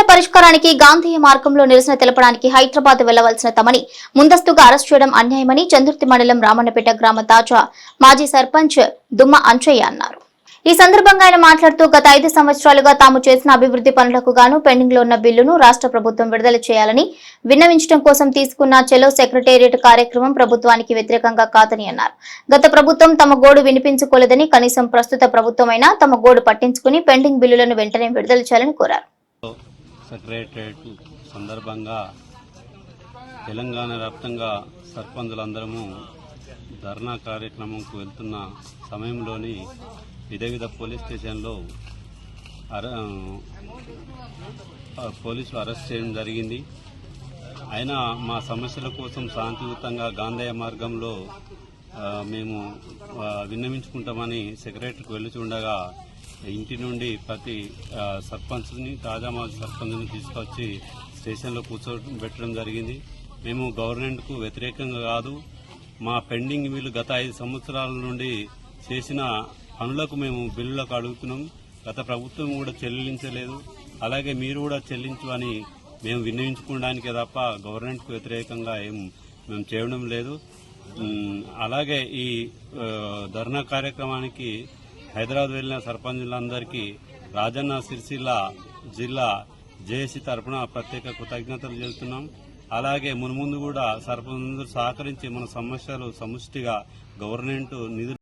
సమస్యల పరిష్కారానికి గాంధీ మార్గంలో నిరసన తెలపడానికి హైదరాబాద్ వెళ్ళవలసిన తమని ముందస్తుగా అరెస్ట్ చేయడం అన్యాయమని చందుర్తి మండలం రామన్నపేట గ్రామ తాజా మాజీ సర్పంచ్ దుమ్మ అంచయ్య అన్నారు. ఈ సందర్భంగా ఆయన మాట్లాడుతూ గత ఐదు సంవత్సరాలుగా తాము చేసిన అభివృద్ధి పనులకు గాను పెండింగ్లో ఉన్న బిల్లును రాష్ట్ర ప్రభుత్వం విడుదల చేయాలని విన్నవించడం కోసం తీసుకున్న చెలో సెక్రటేరియట్ కార్యక్రమం ప్రభుత్వానికి వ్యతిరేకంగా కాదని అన్నారు. గత ప్రభుత్వం తమ గోడు వినిపించుకోలేదని కనీసం ప్రస్తుత ప్రభుత్వమైనా తమ గోడు పట్టించుకుని పెండింగ్ బిల్లులను వెంటనే విడుదల చేయాలని కోరారు. సెక్రటరేట్ సందర్భంగా తెలంగాణ వ్యాప్తంగా సర్పంచులందరము ధర్నా కార్యక్రమంకు వెళ్తున్న సమయంలోని విధవిధ పోలీస్ స్టేషన్లో అర పోలీసులు అరెస్ట్ చేయడం జరిగింది. అయినా మా సమస్యల కోసం శాంతియుతంగా గాంధేయ మార్గంలో మేము విన్నవించుకుంటామని సెక్రటరీకి వెళ్ళుచుండగా ఇంటి నుండి ప్రతి సర్పంచ్ని తాజా మాజీ సర్పంచ్ని తీసుకొచ్చి స్టేషన్లో కూర్చోబెట్టడం జరిగింది. మేము గవర్నమెంట్కు వ్యతిరేకంగా కాదు మా పెండింగ్ బిల్లు గత ఐదు సంవత్సరాల నుండి చేసిన పనులకు మేము బిల్లులకు అడుగుతున్నాం. గత ప్రభుత్వం కూడా చెల్లించలేదు. అలాగే మీరు కూడా చెల్లించమని మేము వినియోగించుకోవడానికే తప్ప గవర్నమెంట్కు వ్యతిరేకంగా ఏం మేము చేయడం లేదు. అలాగే ఈ ధర్నా కార్యక్రమానికి హైదరాబాద్ వెళ్ళిన సర్పంచులందరికీ రాజన్న సిరిసిల్ల జిల్లా జేఏసీ తరఫున ప్రత్యేక కృతజ్ఞతలు చెబుతున్నాం. అలాగే మున్ముందు కూడా సర్పంచ్ సహకరించి మన సమస్యలు సముష్టిగా గవర్నమెంట్ నిధులు